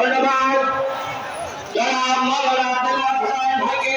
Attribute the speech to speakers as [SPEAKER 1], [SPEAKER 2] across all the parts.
[SPEAKER 1] ধন্যবাদ। যারা দিলার ভাইকে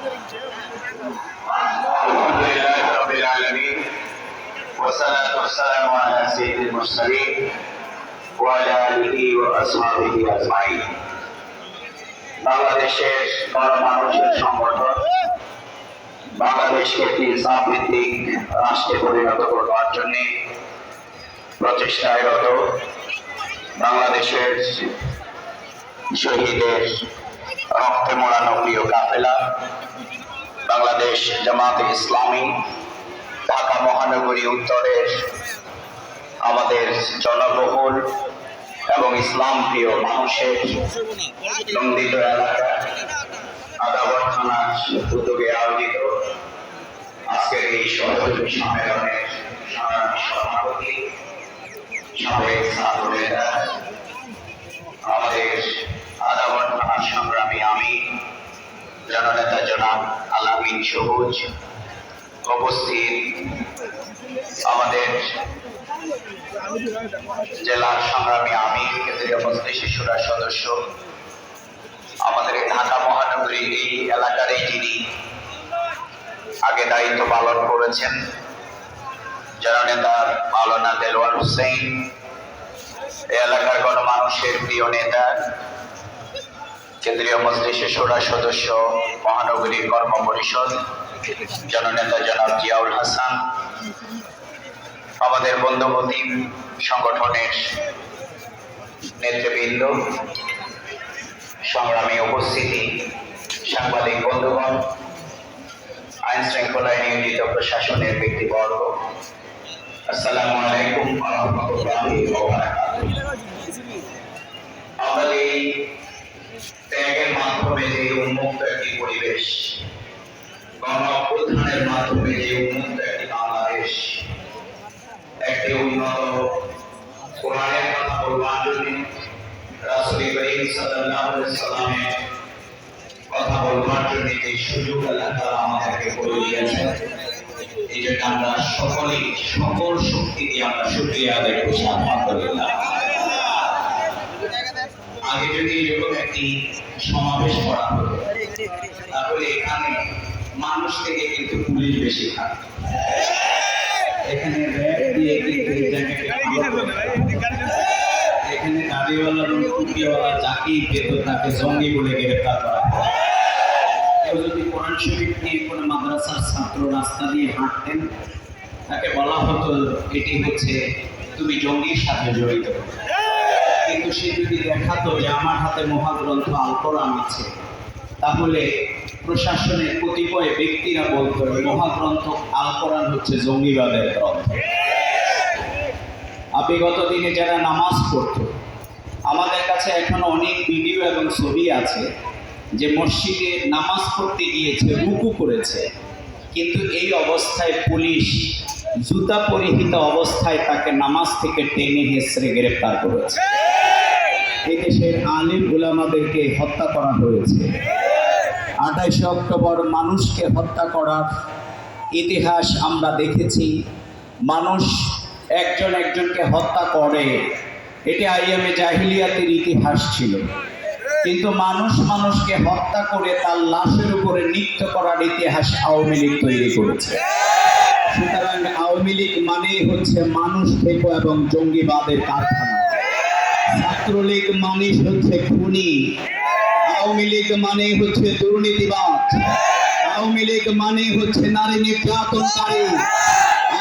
[SPEAKER 2] الحمد لله رب العالمين والصلاة والسلام على سيد المرسلين وعلى آله وأصحابه أجمعين বাংলাদেশের গণমানুষের সংগঠন বাংলাদেশকে একটি ইসলামভিত্তিক রাষ্ট্রে পরিণত করবার জন্য প্রচেষ্টায় রত বাংলাদেশের শহীদের রক্তে মোড়ানো প্রিয় কাফেলা, বাংলাদেশ জামাতে ইসলামী, ঢাকা মহানগরী উত্তরের আমাদের জনবহুল এবং ইসলাম প্রিয় মানুষের নন্দিত আদাবর থানার উদ্যোগে আয়োজিত আজকের এই সহযোগী সম্মেলনের সভাপতি সাবেক ছাত্র নেতা আমাদের আদাবর থানার সংগ্রামী আমি জননেতা জনাব আলামিন সবুজ উপস্থিত আমাদের জেলার সংগ্রামী আমি কেন্দ্রীয় মন্ত্রী শিশুরা সদস্য, আমাদের ঢাকা মহানগরী এই এলাকার এই যিনি আগে দায়িত্ব পালন করেছেন জননেতা মাওলানা দেলোয়ার হোসেন এলাকার গণমানুষের প্রিয় নেতা কেন্দ্রীয় মজলিসের সুরা সদস্য মহানগরী কর্ম পরিষদ, জননেতা জনাব জিয়াউল হাসান, আমাদের বন্ধুমতী সংগঠনের নেতৃবৃন্দ, সংগ্রামী উপস্থিতি, সাংবাদিক বন্ধুগণ, আইন শৃঙ্খলায় নিয়োজিত প্রশাসনের ব্যক্তিবর্গ, আসসালামু আলাইকুম রাহমাতুল্লাহি আমরা এই ত্যাগের মাধ্যমে যে উন্মুক্ত একটি পরিবেশ গণ মাধ্যমে যে উন্মুক্ত একটি বাংলাদেশ, একটি উন্নত কোরআনের কথা বলবার রাসূল সাল্লাল্লাহু আলাইহি কথা বলবার জন্য যে সুযোগ আল্লাহ তাআলা আমাদেরকে করে দিয়েছেন। এই জন্য আমরা সকলেই সকল শক্তি দিয়ে আমরা শুকরিয়া আদায় করছি, আলহামদুলিল্লাহ। আগে যদি এরকম একটি সমাবেশ করা হতো তাহলে এখানে মানুষ থেকে কিন্তু পুলিশ বেশি থাকে। এখানে র্যাব দিয়ে কিন্তু এই জায়গাকে ভালো করে রাখা। এখানে দাড়িওয়ালা এবং টুপিওয়ালা যাকেই পেত তাকে জঙ্গি বলে গ্রেফতার করা কেউ যদি কোরআন শরীফ নিয়ে কোনো মাদ্রাসার ছাত্র রাস্তা দিয়ে হাঁটতেন তাকে বলা হতো এটি হচ্ছে তুমি জঙ্গির সাথে জড়িত। সে যদি দেখাতো যে আমার হাতে মহাগ্রন্থ আল আছে, তাহলে প্রশাসনের কতিপয় ব্যক্তিরা বলতো মহাগ্রন্থ আল হচ্ছে জঙ্গিবাদের গ্রন্থ। বিগত দিনে যারা নামাজ পড়তো, আমাদের কাছে এখনও অনেক ভিডিও এবং ছবি আছে যে মসজিদে নামাজ পড়তে গিয়েছে, রুকু করেছে। কিন্তু এই অবস্থায় পুলিশ জুতা পরিহিত অবস্থায় তাকে নামাজ থেকে টেনে হেসড়ে গ্রেপ্তার করেছে। এদেশের আলিম উলামাদেরকে হত্যা করা হয়েছে। আঠাইশে অক্টোবর মানুষকে হত্যা করার ইতিহাস আমরা দেখেছি। মানুষ একজন একজনকে হত্যা করে। এটি আইয়ামে জাহিলিয়াতের ইতিহাস ছিল। কিন্তু মানুষ মানুষকে হত্যা করে তার লাশের উপরে নৃত্য করার ইতিহাস আওয়ামী লীগ তৈরি করেছে। সুতরাং আওয়ামী লীগ মানেই হচ্ছে মানুষ থেকে এবং জঙ্গিবাদের কারখানা। ছাত্রলীগ মানে হচ্ছে খুনি। আওয়ামী লীগ মানে হচ্ছে দুর্নীতিবাজ। আওয়ামী লীগ মানে হচ্ছে নারী নির্যাতনকারী।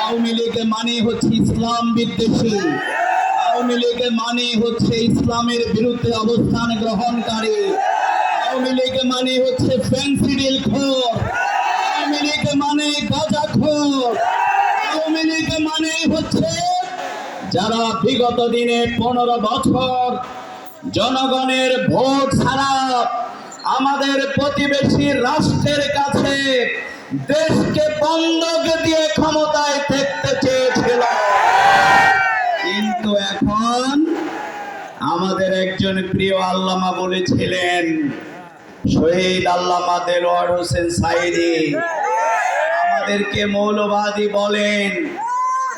[SPEAKER 2] আওয়ামী লীগ মানে হচ্ছে ইসলাম বিদ্বেষী। আওয়ামী লীগ মানে হচ্ছে ইসলামের বিরুদ্ধে অবস্থান গ্রহণকারী। আওয়ামী লীগ মানে হচ্ছে ফেন্সিডিল খোর আওয়ামী লীগ মানে গাঁজা খোর যারা বিগত দিনে পনেরো বছর জনগণের ভোট ছাড়া আমাদের প্রতিবেশী রাষ্ট্রের কাছে দেশকে বন্ধক দিয়ে ক্ষমতায় থাকতে চেয়েছিল। কিন্তু এখন আমাদের একজন প্রিয় আল্লামা বলেছিলেন, শহীদ আল্লামা দেলোয়ার হোসেন সাইদি আমাদেরকে মৌলবাদী বলেন,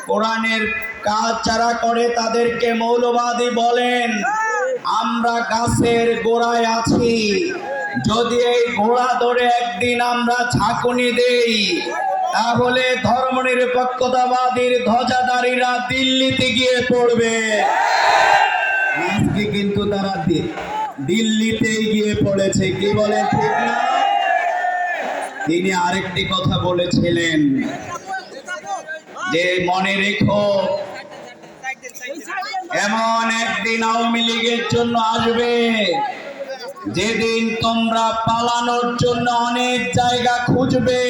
[SPEAKER 2] কোরআনের কাজ যারা করে তাদেরকে মৌলবাদী বলেন। আমরা গাছের গোড়ায় আছি। যদি এই ঘোড়া ধরে একদিন আমরা ঝাঁকুনি দেই, তাহলে ধর্মনিরপেক্ষতাবাদীর ধ্বজাধারীরা দিল্লিতে গিয়ে পড়বে। আজকে কিন্তু তারা দি- দিল্লিতেই গিয়ে পড়েছে। কি বলে ঠিক না? তিনি আরেকটি কথা বলেছিলেন। যে মনে রেখো এমন একদিন আওয়ামী লীগের জন্য আসবে। যেদিন তোমরা পালানোর জন্য অনেক জায়গা খুঁজবে,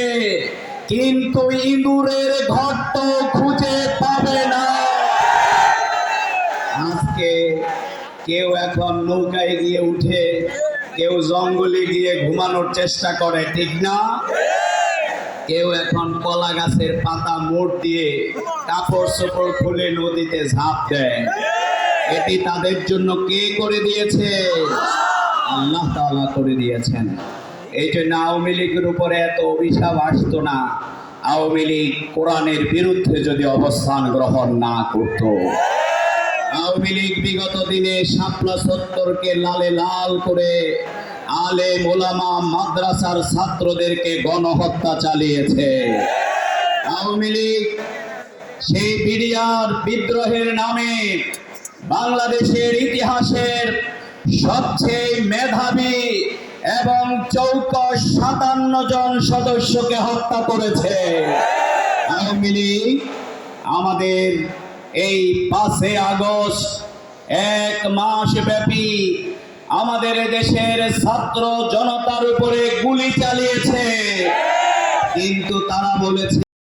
[SPEAKER 2] কিন্তু ইঁদুরের ঘর তো খুঁজে পাবে না। আজকে কেউ এখন নৌকায় গিয়ে উঠে, কেউ জঙ্গলে গিয়ে ঘুমানোর চেষ্টা করে, ঠিক না? কেউ এখন কলা গাছের পাতা মোড় দিয়ে কাপড় চোপড় খুলে নদীতে ঝাঁপ দেয়। এটি তাদের জন্য কে করে দিয়েছে? আল্লাহ তাআলা করে দিয়েছেন। এই জন্য আওয়ামী লীগের উপরে এত অভিশাপ আসতো না। আওয়ামী লীগ কোরআনের বিরুদ্ধে যদি অবস্থান গ্রহণ না করত। আওয়ামী লীগ বিগত দিনে শাপলা সত্তরকে লালে লাল করে আলে মোলামা মাদ্রাসার ছাত্রদেরকে গণহত্যা চালিয়েছে। আওয়ামী লীগ সেই বিডিআর বিদ্রোহের নামে বাংলাদেশের ইতিহাসের সবচেয়ে মেধাবী এবং চৌকস সাতান্ন জন সদস্যকে হত্যা করেছে। আওয়ামী লীগ আমাদের এই পাঁচে আগস্ট এক মাস ব্যাপী আমাদের দেশের ছাত্র জনতার উপরে গুলি চালিয়েছে। কিন্তু তারা বলেছে